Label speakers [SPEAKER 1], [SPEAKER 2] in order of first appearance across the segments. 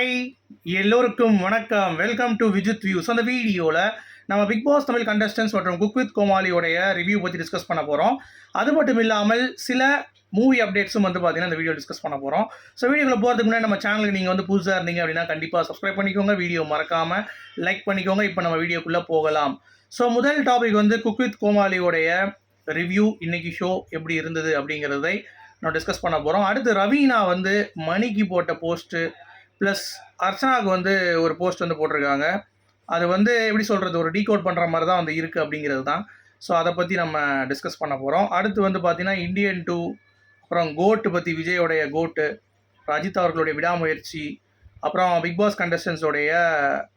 [SPEAKER 1] Hi எல்லோருக்கும் வணக்கம். Welcome to Vijith views அந்த வீடியோவில் நம்ம பிக் பாஸ் தமிழ் கண்டஸ்டன்ஸ் மற்றும் குக் வித் கோமாலியோடைய ரிவ்யூ பற்றி டிஸ்கஸ் பண்ண போகிறோம் அது மட்டும் இல்லாமல் சில மூவி அப்டேட்ஸும் வந்து பார்த்தீங்கன்னா இந்த வீடியோ டிஸ்கஸ் பண்ண போகிறோம் ஸோ வீடியோக்குள்ள போகிறதுக்கு முன்னாடி நம்ம சேனலுக்கு நீங்கள் வந்து புதுசாக இருந்தீங்க அப்படின்னா கண்டிப்பாக சப்ஸ்கிரைப் பண்ணிக்கோங்க. வீடியோ மறக்காமல் லைக் பண்ணிக்கோங்க. இப்போ நம்ம வீடியோக்குள்ளே போகலாம். ஸோ முதல் டாபிக் வந்து குக் வித் கோமாளியோடைய ரிவ்யூ இன்னைக்கு ஷோ எப்படி இருந்தது அப்படிங்கிறதை நான் டிஸ்கஸ் பண்ண போகிறோம் அடுத்து ரவீனா வந்து மணிக்கு போட்ட போஸ்ட்டு ப்ளஸ் அர்ச்சனாவுக்கு வந்து ஒரு போஸ்ட் வந்து போட்டிருக்காங்க. அது வந்து எப்படி சொல்கிறது ஒரு டீகோட் பண்ணுற மாதிரி தான் வந்து இருக்குது அப்படிங்கிறது தான் ஸோ அதை பற்றி நம்ம டிஸ்கஸ் பண்ண போகிறோம் அடுத்து வந்து பார்த்தீங்கன்னா இந்தியன் டூ அப்புறம் கோட்டு பற்றி விஜயோடைய கோட்டு ரஜித் அவர்களுடைய விடாமுயற்சி அப்புறம் பிக் பாஸ் கண்டஸ்டன்ஸோடைய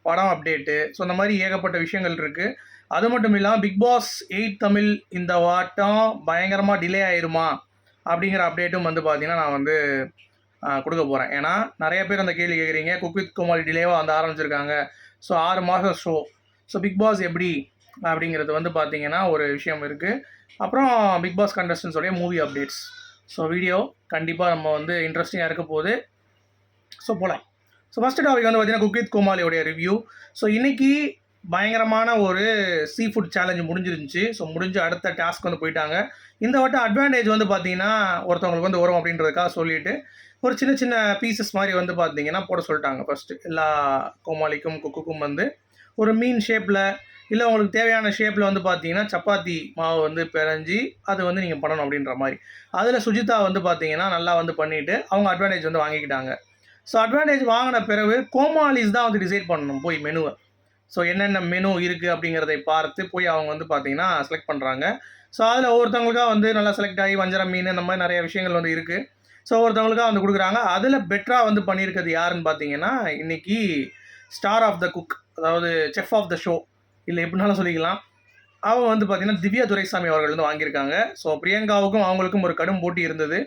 [SPEAKER 1] படம் அப்டேட்டு ஸோ இந்த மாதிரி ஏகப்பட்ட விஷயங்கள் இருக்குது அது மட்டும் இல்லாமல் பிக் பாஸ் எயிட் தமிழ் இந்த வாட்டம் பயங்கரமாக டிலே ஆயிருமா அப்படிங்கிற அப்டேட்டும் வந்து பார்த்தீங்கன்னா நான் வந்து கொடுக்க போகிறேன் ஏன்னா நிறைய பேர் அந்த கேள்வி கேட்குறீங்க. குக் வித் கோமாளி டிலேவாக வந்து ஆரம்பிச்சிருக்காங்க. ஸோ ஆறு மாதம் ஷோ ஸோ பிக் பாஸ் எப்படி அப்படிங்கிறது வந்து பார்த்தீங்கன்னா ஒரு விஷயம் இருக்குது அப்புறம் பிக் பாஸ் கண்டஸ்டன்ஸோடைய மூவி அப்டேட்ஸ் ஸோ வீடியோ கண்டிப்பாக நம்ம வந்து இன்ட்ரெஸ்டிங்காக இருக்க போகுது. ஸோ போகலாம் ஸோ ஃபஸ்ட்டு டாபிக் வந்து பார்த்தீங்கன்னா குக் வித் கோமாளியோடைய ரிவ்யூ ஸோ இன்றைக்கி பயங்கரமான ஒரு சீ ஃபுட் சேலஞ்ச் முடிஞ்சிருந்துச்சு. ஸோ முடிஞ்சு அடுத்த டாஸ்க் வந்து போயிட்டாங்க. இந்த வட்டம் அட்வான்டேஜ் வந்து பார்த்தீங்கன்னா ஒருத்தவங்களுக்கு வந்து வரும் அப்படின்றதுக்காக சொல்லிட்டு ஒரு சின்ன சின்ன பீசஸ் மாதிரி வந்து பார்த்தீங்கன்னா போட சொல்லிட்டாங்க. ஃபஸ்ட்டு எல்லா கோமாளிக்கும் குக்குக்கும் வந்து ஒரு மீன் ஷேப்பில் இல்லை உங்களுக்கு தேவையான ஷேப்பில் வந்து பார்த்தீங்கன்னா சப்பாத்தி மாவு வந்து பிறஞ்சி அது வந்து நீங்கள் பண்ணணும் அப்படின்ற மாதிரி. அதில் சுஜிதா வந்து பார்த்தீங்கன்னா நல்லா வந்து பண்ணிவிட்டு அவங்க அட்வான்டேஜ் வந்து வாங்கிக்கிட்டாங்க. ஸோ அட்வான்டேஜ் வாங்கின பிறகு கோமாளிஸ் தான் வந்து டிசைட் பண்ணணும் போய் மெனுவை ஸோ என்னென்ன மெனு இருக்குது அப்படிங்கிறதை பார்த்து போய் அவங்க வந்து பார்த்தீங்கன்னா செலக்ட் பண்ணுறாங்க ஸோ அதில் ஒவ்வொருத்தவங்களுக்காக வந்து நல்லா செலக்ட் ஆகி வஞ்சரம் மீன் இந்த மாதிரி நிறைய விஷயங்கள் வந்து இருக்குது ஸோ ஒவ்வொருத்தவங்களுக்காக வந்து கொடுக்குறாங்க. அதில் பெட்டராக வந்து பண்ணியிருக்கிறது யாருன்னு பார்த்தீங்கன்னா இன்னைக்கு ஸ்டார் ஆஃப் த குக் அதாவது செஃப் ஆஃப் த ஷோ இல்லை எப்படினாலும் சொல்லிக்கலாம். அவங்க வந்து பார்த்தீங்கன்னா திவ்யா துரைசாமி அவர்கள் வந்து வாங்கியிருக்காங்க. ஸோ பிரியங்காவுக்கும் அவங்களுக்கும் ஒரு கடும் போட்டி இருந்தது.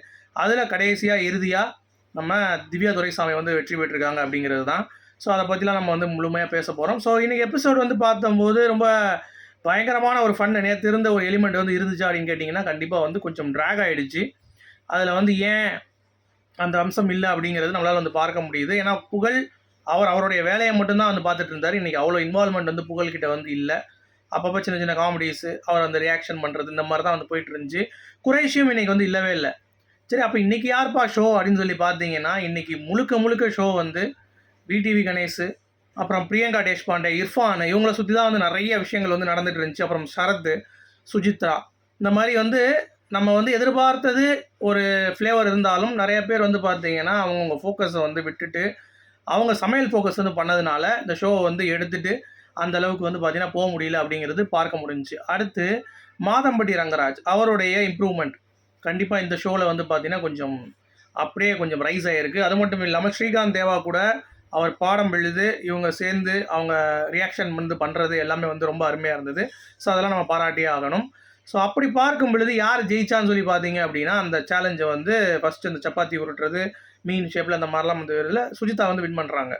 [SPEAKER 1] அதில் கடைசியாக இறுதியாக நம்ம திவ்யா துரைசாமி வந்து வெற்றி பெற்றிருக்காங்க அப்படிங்கிறது தான். ஸோ அதை பற்றிலாம் நம்ம வந்து முழுமையாக பேச போகிறோம் ஸோ இன்றைக்கி எபிசோட் வந்து பார்த்தம்போது ரொம்ப பயங்கரமான ஒரு ஃபன் நேற்று இருந்த ஒரு எலிமெண்ட் வந்து இருந்துச்சு அப்படின்னு கேட்டிங்கன்னா கண்டிப்பாக வந்து கொஞ்சம் ட்ராக் ஆகிடுச்சு அதில் வந்து ஏன் அந்த அம்சம் இல்லை அப்படிங்கிறது நம்மளால் வந்து பார்க்க முடியுது. ஏன்னா புகழ் அவர் அவருடைய வேலையை மட்டும்தான் வந்து பார்த்துட்டு இருந்தார். இன்றைக்கி அவ்வளோ இன்வால்மெண்ட் வந்து புகழ்கிட்ட வந்து இல்லை. அப்பப்போ சின்ன சின்ன காமெடிஸு அவர் அந்த ரியாக்ஷன் பண்ணுறது இந்த மாதிரி தான் வந்து போயிட்டு இருந்துச்சு. குறைஷியும் இன்றைக்கி வந்து இல்லவே இல்லை. சரி அப்போ இன்னைக்கு யார்ப்பா ஷோ அப்படின்னு சொல்லி பார்த்தீங்கன்னா இன்றைக்கி முழுக்க முழுக்க ஷோ வந்து விடிவி கணேஷ் அப்புறம் பிரியங்கா தேஷ்பாண்டே இர்ஃபான் இவங்கள சுற்றி தான் வந்து நிறைய விஷயங்கள் வந்து நடந்துட்டு இருந்துச்சு. அப்புறம் சரத் சுஜித்ரா. இந்த மாதிரி வந்து நம்ம வந்து எதிர்பார்த்தது ஒரு ஃப்ளேவர் இருந்தாலும் நிறைய பேர் வந்து பார்த்தீங்கன்னா அவங்கவுங்க ஃபோக்கஸை வந்து விட்டுட்டு அவங்க சமையல் ஃபோக்கஸ் வந்து பண்ணதுனால இந்த ஷோவை வந்து எடுத்துட்டு அந்த அளவுக்கு வந்து பார்த்தீங்கன்னா போக முடியல அப்படிங்கிறது பார்க்க முடிஞ்சுச்சு. அடுத்து மாதம்பட்டி ரங்கராஜ் அவருடைய இம்ப்ரூவ்மெண்ட் கண்டிப்பாக இந்த ஷோவில் வந்து பார்த்தீங்கன்னா கொஞ்சம் அப்படியே கொஞ்சம் ரைஸ் ஆகிருக்கு அது மட்டும் இல்லாமல் ஸ்ரீகாந்த் தேவா கூட அவர் பாடம் எழுது இவங்க சேர்ந்து அவங்க ரியாக்ஷன் வந்து பண்ணுறது எல்லாமே வந்து ரொம்ப அருமையாக இருந்தது. ஸோ அதெல்லாம் நம்ம பாராட்டியே ஆகணும். ஸோ அப்படி பார்க்கும் பொழுது யார் ஜெயிச்சான்னு சொல்லி பார்த்தீங்க அப்படின்னா அந்த சேலஞ்சை வந்து ஃபஸ்ட்டு இந்த சப்பாத்தி உருட்டுறது மீன் ஷேப்பில் அந்த மாதிரிலாம் வந்து இதில் சுஜிதா வந்து வின் பண்ணுறாங்க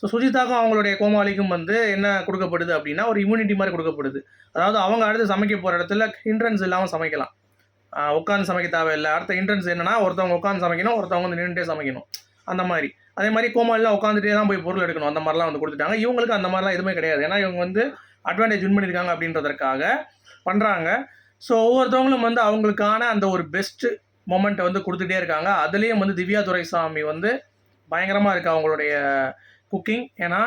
[SPEAKER 1] ஸோ சுஜிதாக்கும் அவங்களுடைய கோமாளிக்கும் வந்து என்ன கொடுக்கப்படுது அப்படின்னா ஒரு இம்யூனிட்டி மாதிரி கொடுக்கப்படுது. அதாவது அவங்க அடுத்து சமைக்க போகிற இடத்துல ஹின்ட்ரன்ஸ் இல்லாமல் சமைக்கலாம். உட்காந்து சமைக்க தேவையில்லை. அடுத்த ஹின்ட்ரன்ஸ் என்னென்னா ஒருத்தவங்க உட்காந்து சமைக்கணும் ஒருத்தவங்க வந்து நின்றுட்டே சமைக்கணும். அந்த மாதிரி. அதே மாதிரி கோமாளிலாம் உட்காந்துட்டே தான் போய் பொருள் எடுக்கணும். அந்த மாதிரிலாம் வந்து கொடுத்துட்டாங்க. இவங்களுக்கு அந்த மாதிரிலாம் எதுவுமே கிடையாது. ஏன்னா இவங்க வந்து அட்வான்டேஜ் வின் பண்ணியிருக்காங்க அப்படின்றதற்காக பண்ணுறாங்க ஸோ ஒவ்வொருத்தவங்களும் வந்து அவங்களுக்கான அந்த ஒரு பெஸ்ட்டு மொமெண்ட்டை வந்து கொடுத்துட்டே இருக்காங்க. அதுலேயும் வந்து திவ்யா துரைசாமி வந்து பயங்கரமாக இருக்குது அவங்களுடைய குக்கிங் ஏன்னா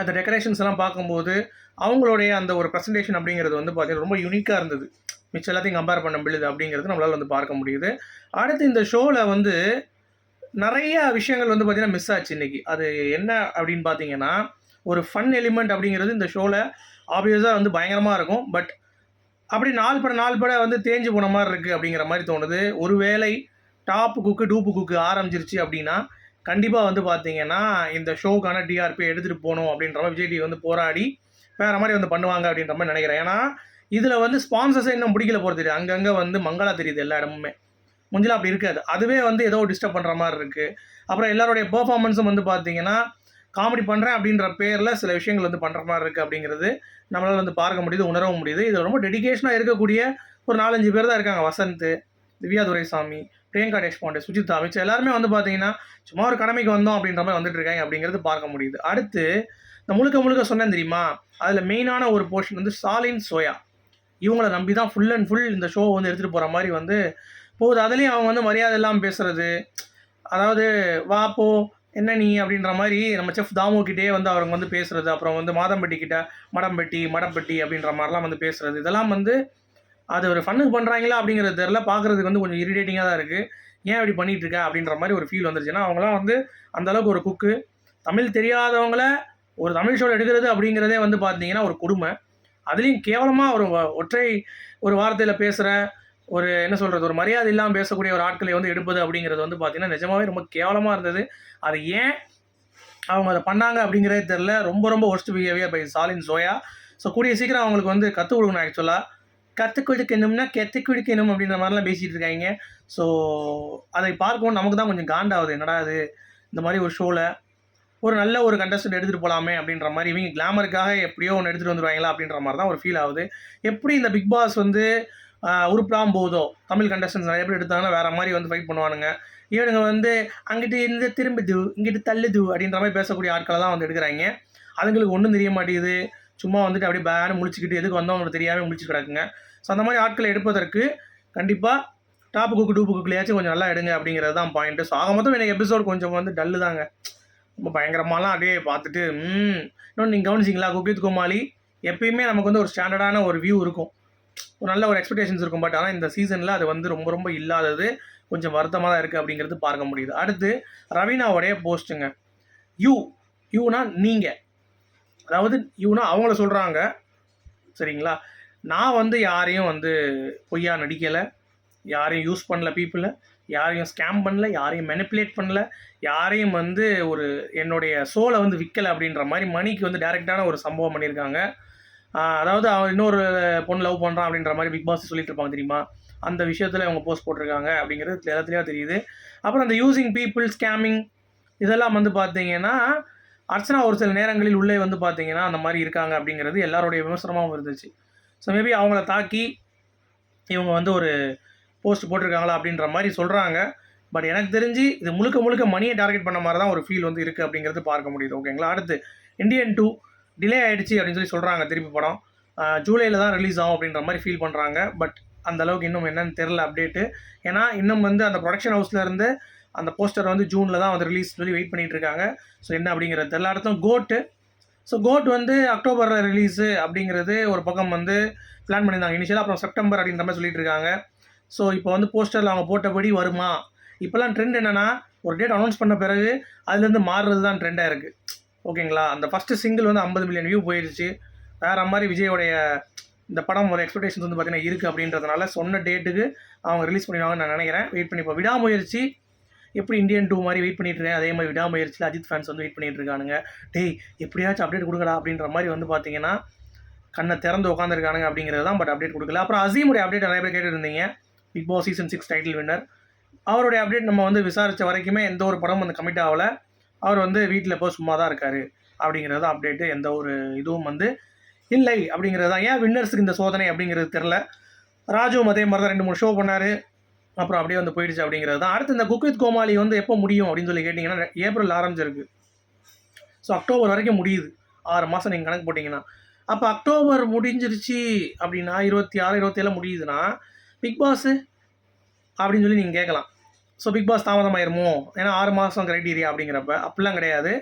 [SPEAKER 1] அந்த டெக்கரேஷன்ஸ் எல்லாம் பார்க்கும்போது அவங்களுடைய அந்த ஒரு ப்ரெசன்டேஷன் அப்படிங்கிறது வந்து பார்த்திங்கன்னா ரொம்ப யூனிக்காக இருந்தது. மிச்சம் எல்லாத்தையும் கம்பேர் பண்ண முடியுது அப்படிங்கிறது நம்மளால் வந்து பார்க்க முடியுது. அடுத்து இந்த ஷோவில் வந்து நிறைய விஷயங்கள் வந்து பார்த்தீங்கன்னா மிஸ் ஆச்சு இன்னைக்கு. அது என்ன அப்படின்னு பார்த்தீங்கன்னா ஒரு ஃபன் எலிமெண்ட் அப்படிங்கிறது இந்த ஷோவில் ஆப்வியஸாக வந்து பயங்கரமாக இருக்கும். பட் அப்படி நாள் பட நாள் பட வந்து தேஞ்சு போன மாதிரி இருக்குது அப்படிங்கிற மாதிரி தோணுது. ஒருவேளை டாப் குக்கு டூப்பு குக்கு ஆரம்பிச்சிருச்சு அப்படின்னா கண்டிப்பாக வந்து பார்த்தீங்கன்னா இந்த ஷோக்கான டிஆர்பி எடுத்துகிட்டு போகணும் அப்படின்ற மாதிரி விஜய் டிவி வந்து போராடி வேறு மாதிரி வந்து பண்ணுவாங்க அப்படின்ற மாதிரி நினைக்கிறேன். ஏன்னா இதில் வந்து ஸ்பான்சர்ஸை இன்னும் பிடிக்கல போகிறது தெரியுது அங்கங்கே வந்து மங்களா தெரியுது எல்லா இடமுமே. முஞ்சில அப்படி இருக்காது. அதுவே வந்து ஏதோ டிஸ்டர்ப் பண்ணுற மாதிரி இருக்குது அப்புறம் எல்லாருடைய பெர்ஃபார்மன்ஸும் வந்து பார்த்தீங்கன்னா காமெடி பண்ணுறேன் அப்படின்ற பேரில் சில விஷயங்கள் வந்து பண்ணுற மாதிரி இருக்குது அப்படிங்கிறது நம்மளால் வந்து பார்க்க முடியுது உணரவும் முடியுது. இது ரொம்ப டெடிகேஷனாக இருக்கக்கூடிய ஒரு நாலஞ்சு பேர் தான் இருக்காங்க. வசந்த் திவ்யா துரைசாமி பிரியங்கா தேஷ்பாண்டே சுஜிதா மிச்சம் எல்லாருமே வந்து பார்த்தீங்கன்னா சும்மா ஒரு கடமைக்கு வந்தோம் அப்படின்ற மாதிரி வந்துட்டு இருக்காங்க அப்படிங்கிறது பார்க்க முடியுது. அடுத்து இந்த முழுக்க முழுக்க சொன்னேன் தெரியுமா? அதில் மெயினான ஒரு போர்ஷன் வந்து சாலின் சோயா. இவங்கள நம்பி தான் ஃபுல் அண்ட் ஃபுல் இந்த ஷோ வந்து எடுத்துகிட்டு போகிற மாதிரி வந்து போகுது. அதுலேயும் அவங்க வந்து மரியாதை இல்லாமல் பேசுறது. அதாவது வா போ என்ன நீ? அப்படின்ற மாதிரி நம்ம செஃப் தாமுக்கிட்டே வந்து அவங்க வந்து பேசுறது. அப்புறம் வந்து மாதம்பட்டி கிட்ட மடம்பட்டி மடம்பட்டி அப்படின்ற மாதிரிலாம் வந்து பேசுறது. இதெல்லாம் வந்து அது ஒரு ஃபன்னுக்கு பண்ணுறாங்களா அப்படிங்கிறது தெரில பார்க்குறதுக்கு வந்து கொஞ்சம் இரிட்டேட்டிங்காக தான் இருக்குது ஏன் இப்படி பண்ணிகிட்டு இருக்க? அப்படின்ற மாதிரி ஒரு ஃபீல் வந்துருச்சுன்னா அவங்களாம் வந்து அந்தளவுக்கு ஒரு குக்கு தமிழ் தெரியாதவங்கள ஒரு தமிழ் ஷோ எடுக்கிறது அப்படிங்கிறதே வந்து பார்த்தீங்கன்னா ஒரு கொடுமை. அதுலேயும் கேவலமாக ஒரு ஒற்றை ஒரு வார்த்தையில் பேசுகிற ஒரு என்ன சொல்கிறது ஒரு மரியாதை இல்லாமல் பேசக்கூடிய ஒரு ஆட்களை வந்து எடுப்பது அப்படிங்கிறது வந்து பார்த்திங்கன்னா நிஜமாவே ரொம்ப கேவலமாக இருந்தது. அது ஏன் அவங்க அதை பண்ணாங்க அப்படிங்கிறதே தெரில ரொம்ப ரொம்ப worst behaviour by Stalin Soya so கூடிய சீக்கிரம் அவங்களுக்கு வந்து கற்றுக் கொடுக்கணும் ஆக்சுவலாக கற்றுக் கொடுக்கணும்னா கற்றுக் கொடுக்கணும் அப்படின்ற மாதிரிலாம் பேசிகிட்டு இருக்காங்க. ஸோ அதை பார்க்கவும் நமக்கு தான் கொஞ்சம் காண்டாகுது. என்னடா இது? இந்த மாதிரி ஒரு ஷோவில் ஒரு நல்ல ஒரு கண்டஸ்டன்ட் எடுத்துகிட்டு போகலாமே அப்படின்ற மாதிரி இவங்க கிளாமருக்காக எப்படியோ ஒன்று எடுத்துகிட்டு வந்துருவாங்களா அப்படின்ற மாதிரி தான் ஒரு ஃபீல் ஆகுது. எப்படி இந்த பிக் பாஸ் வந்து ஆஹ், உருப்படாம போதோ தமிழ் கண்டஸ்டன்ஸ் நிறைய பேர் எடுத்தாங்கன்னா வேற மாதிரி வந்து ஃபைட் பண்ணுவானுங்க. இவனுங்க வந்து அங்கிட்டு இருந்து திரும்பிது இங்கிட்டு தள்ளுது அப்படின்ற மாதிரி பேசக்கூடிய ஆட்களை தான் வந்து எடுக்கிறாங்க. அதுங்களுக்கு ஒன்றும் தெரிய மாட்டேங்குது. சும்மா வந்துட்டு அப்படியே பேனு முடிச்சுக்கிட்டு எதுக்கு வந்தவங்களுக்கு தெரியாமல் முழிச்சு கிடக்குங்க. ஸோ அந்த மாதிரி ஆட்களை எடுப்பதற்கு கண்டிப்பாக டாப்பு குக்கு டூப்பு குக்குலையாச்சும் கொஞ்சம் நல்லா எடுங்க அப்படிங்கிறது தான் பாயிண்ட்டு ஸோ ஆக மொத்தம் எனக்கு எபிசோட் கொஞ்சம் வந்து டல்லு தாங்க. ரொம்ப பயங்கரமாலாம் அப்படியே பார்த்துட்டு ம் இன்னொன்று நீங்கள் கவனிச்சிங்களா? குக்வித் கோமாளி எப்பயுமே நமக்கு வந்து ஒரு ஸ்டாண்டர்டான ஒரு வியூ இருக்கும். ஒரு நல்ல ஒரு எக்ஸ்பெக்டேஷன்ஸ் இருக்கும். பட் ஆனால் இந்த சீசனில் அது வந்து ரொம்ப ரொம்ப இல்லாதது கொஞ்சம் வருத்தமாக தான் இருக்குது அப்படிங்கிறது பார்க்க முடியுது. அடுத்து ரவீனாவுடைய போஸ்ட்டுங்க யூ யூனா நீங்கள் அதாவது யூனா அவங்கள சொல்கிறாங்க சரிங்களா? நான் வந்து யாரையும் வந்து பொய்யா நடிக்கலை. யாரையும் யூஸ் பண்ணல பீப்புளை யாரையும் ஸ்கேம் பண்ணல. யாரையும் மெனிப்புலேட் பண்ணல. யாரையும் வந்து ஒரு என்னுடைய சோலை வந்து விற்கலை அப்படின்ற மாதிரி மணிக்கு வந்து டேரெக்டான ஒரு சம்பவம் பண்ணியிருக்காங்க. அதாவது அவன் இன்னொரு பொண்ணு லவ் பண்ணுறான் அப்படின்ற மாதிரி பிக் பாஸ் சொல்லிட்டு இருப்பாங்க தெரியுமா? அந்த விஷயத்தில் அவங்க போஸ்ட் போட்டிருக்காங்க அப்படிங்கிறது எல்லாத்துலேயும் தெரியுது அப்புறம் அந்த யூசிங் பீப்புள் ஸ்கேமிங் இதெல்லாம் வந்து பார்த்தீங்கன்னா அர்ச்சனா ஒரு சில நேரங்களில் உள்ளே வந்து பார்த்தீங்கன்னா அந்த மாதிரி இருக்காங்க அப்படிங்கிறது எல்லாருடைய விமர்சனமாகவும் இருந்துச்சு. ஸோ மேபி அவங்கள தாக்கி இவங்க வந்து ஒரு போஸ்ட் போட்டிருக்காங்களா அப்படின்ற மாதிரி சொல்கிறாங்க பட் எனக்கு தெரிஞ்சு இது முழுக்க முழுக்க மணியை டார்கெட் பண்ண மாதிரி தான் ஒரு ஃபீல் வந்து இருக்குது அப்படிங்கிறது பார்க்க முடியுது. ஓகேங்களா அடுத்து இந்தியன் டூ டிலே ஆகிடுச்சி அப்படின்னு சொல்லி சொல்கிறாங்க திருப்பி படம். ஜூலையில் தான் ரிலீஸ் ஆகும் அப்படின்ற மாதிரி ஃபீல் பண்ணுறாங்க பட் அந்த அளவுக்கு இன்னும் என்னன்னு தெரில அப்டேட்டு ஏன்னா இன்னும் வந்து அந்த ப்ரொடக்ஷன் ஹவுஸ்லேருந்து அந்த போஸ்டர் வந்து ஜூனில் தான் வந்து ரிலீஸ் சொல்லி வெயிட் பண்ணிகிட்டு இருக்காங்க. ஸோ என்ன அப்படிங்கிறது தெரில அடுத்தும் கோட்டு ஸோ கோட் வந்து அக்டோபரில் ரிலீஸு அப்படிங்கிறது ஒரு பக்கம் வந்து பிளான் பண்ணியிருந்தாங்க. இனிஷியலாக அப்புறம் செப்டம்பர் அப்படின்ற மாதிரி சொல்லிட்டு இருக்காங்க. ஸோ இப்போ வந்து போஸ்டரில் அவங்க போட்டபடி வருமா? இப்போல்லாம் ட்ரெண்ட் என்னென்னா ஒரு டேட் அனௌன்ஸ் பண்ண பிறகு அதுலேருந்து மாறுறது தான் ட்ரெண்டாக இருக்குது ஓகேங்களா? அந்த ஃபஸ்ட்டு சிங்கிள் வந்து ஐம்பது மில்லியன் வியூ போயிடுச்சு வேறு மாதிரி விஜயோடைய இந்த படம் ஒரு எக்ஸ்பெக்டேஷன்ஸ் வந்து பார்த்தீங்கன்னா இருக்குது அப்படின்றதுனால சொன்ன டேட்டுக்கு அவங்க ரிலீஸ் பண்ணிடுவாங்கன்னு நான் நினைக்கிறேன். வெயிட் பண்ணி இப்போ விடாமுயற்சி. எப்படி இந்தியன் டூ மாதிரி வெயிட் பண்ணிட்டு இருக்கேன்? அதே மாதிரி விடாமுயற்சியில் அஜித் ஃபேன்ஸ் வந்து வெயிட் பண்ணிட்டு இருக்கானுங்க. டேய் எப்படியாச்சும் அப்டேட் கொடுக்கடா அப்படின்ற மாதிரி வந்து பார்த்தீங்கன்னா கண்ணை திறந்து உட்காந்துருக்கானுங்க அப்படிங்கிறது தான் பட் அப்டேட் கொடுக்கல. அப்புறம் அசீமுடைய அப்டேட் நிறைய பேர் கேட்டுருந்தீங்க. Bigg Boss season six title winner அவருடைய அப்டேட் நம்ம வந்து விசாரித்த வரைக்குமே எந்த ஒரு படமும் வந்து கமிட் ஆகலை. அவர் வந்து வீட்டில் இப்போ சும்மா தான் இருக்காரு. அப்படிங்கிறது அப்டேட்டு எந்த ஒரு இதுவும் வந்து இல்லை அப்படிங்கிறது தான் ஏன் வின்னர்ஸுக்கு இந்த சோதனை அப்படிங்கிறது தெரில ராஜுவும் அதே மாதிரி தான் ரெண்டு மூணு ஷோ பண்ணார். அப்புறம் அப்படியே வந்து போயிடுச்சு அப்படிங்கிறது தான் அடுத்து இந்த குக்வித் கோமாளி வந்து எப்போ முடியும் அப்படின்னு சொல்லி கேட்டிங்கன்னா ஏப்ரல் ஆரம்பிச்சிருக்கு ஸோ அக்டோபர் வரைக்கும் முடியுது. ஆறு மாதம் நீங்கள் கணக்கு போட்டிங்கன்னா. அப்போ அக்டோபர் முடிஞ்சிருச்சு அப்படின்னா இருபத்தி ஆறு இருபத்தேழு முடியுதுன்னா பிக் பாஸு அப்படின்னு சொல்லி நீங்கள் கேட்கலாம். ஸோ பிக் பாஸ் தாமதமாயிருமோ? ஏன்னா ஆறு மாதம் க்ரைட்டீரியா அப்படிங்கிறப்ப. அப்படிலாம் கிடையாது.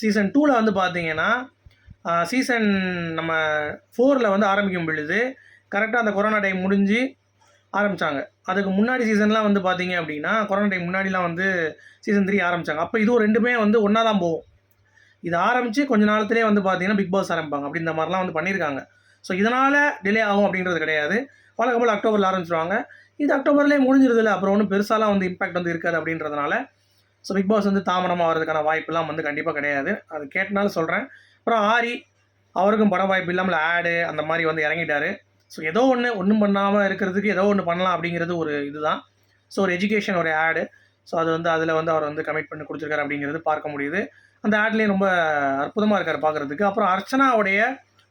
[SPEAKER 1] சீசன் டூவில் வந்து பார்த்தீங்கன்னா சீசன் நம்ம ஃபோரில் வந்து ஆரம்பிக்கும் பொழுது கரெக்டாக அந்த கொரோனா டைம் முடிஞ்சு ஆரம்பித்தாங்க அதுக்கு முன்னாடி சீசன்லாம் வந்து பார்த்தீங்க அப்படின்னா கொரோனா டைம் முன்னாடிலாம் வந்து சீசன் த்ரீ ஆரம்பித்தாங்க அப்போ இதுவும் ரெண்டுமே வந்து ஒன்றா தான் போகும். இது ஆரம்பித்து கொஞ்ச நாளத்துலேயே வந்து பார்த்தீங்கன்னா பிக் பாஸ் ஆரம்பிப்பாங்க. அப்படி இந்த மாதிரிலாம் வந்து பண்ணியிருக்காங்க. ஸோ இதனால் டிலே ஆகும் அப்படின்றது கிடையாது. வழக்கம் போல் அக்டோபரில் ஆரம்பிச்சிருவாங்க. இது அக்டோபர்லேயே முடிஞ்சிருதுல அப்புறம் ஒன்றும் பெருசாலாம் வந்து இம்பாக்ட் வந்து இருக்காது அப்படின்றதுனால. ஸோ பிக் பாஸ் வந்து தாமதமாக வரதுக்கான வாய்ப்புலாம் வந்து கண்டிப்பாக கிடையாது. அது கேட்டனாலும் சொல்கிறேன் அப்புறம் ஆரி அவருக்கும் பட வாய்ப்பு இல்லாமல் ஆடு அந்த மாதிரி வந்து இறங்கிட்டார். ஸோ ஏதோ ஒன்று ஒன்றும் பண்ணாமல் இருக்கிறதுக்கு ஏதோ ஒன்று பண்ணலாம் அப்படிங்கிறது ஒரு இதுதான். ஸோ ஒரு எஜுகேஷன் ஒரு ஆடு ஸோ அது வந்து அதில் வந்து அவர் வந்து கமிட் பண்ணி கொடுத்துருக்காரு அப்படிங்கிறது பார்க்க முடியுது. அந்த ஆட்லேயும் ரொம்ப அற்புதமாக இருக்கார் பார்க்குறதுக்கு அப்புறம் அர்ச்சனாவுடைய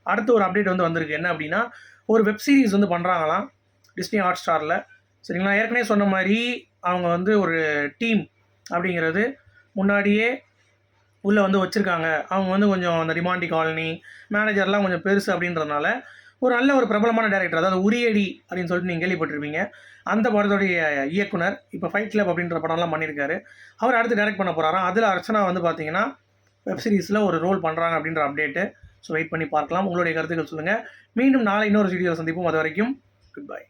[SPEAKER 1] அடுத்த ஒரு அப்டேட் வந்து வந்திருக்கு. என்ன அப்படின்னா ஒரு வெப் சீரிஸ் வந்து பண்ணுறாங்களாம் டிஸ்னி ஹாட் ஸ்டாரில் சரிங்களா? ஏற்கனவே சொன்ன மாதிரி அவங்க வந்து ஒரு டீம் அப்படிங்கிறது முன்னாடியே உள்ளே வந்து வச்சுருக்காங்க. அவங்க வந்து கொஞ்சம் அந்த டிமாண்டி காலனி மேனேஜர்லாம் கொஞ்சம் பெருசு அப்படின்றதுனால ஒரு நல்ல ஒரு பிரபலமான டேரக்டர் அதாவது உரியடி அப்படின்னு சொல்லிட்டு நீங்கள் கேள்விப்பட்டிருப்பீங்க. அந்த படத்துடைய இயக்குனர் இப்போ ஃபைட் கிளப் அப்படின்ற படம்லாம் பண்ணியிருக்காரு. அவர் அடுத்து டேரக்ட் பண்ண போகிறாராம் அதில் அர்ச்சனா வந்து பார்த்தீங்கன்னா வெப் சீரிஸில் ஒரு ரோல் பண்ணுறாங்க அப்படின்ற அப்டேட்டு ஸோ வெயிட் பண்ணி பார்க்கலாம். உங்களுடைய கருத்துக்கள் சொல்லுங்கள் மீண்டும் நாளை இன்னொரு வீடியோவில் சந்திப்போம். அது வரைக்கும் குட் பை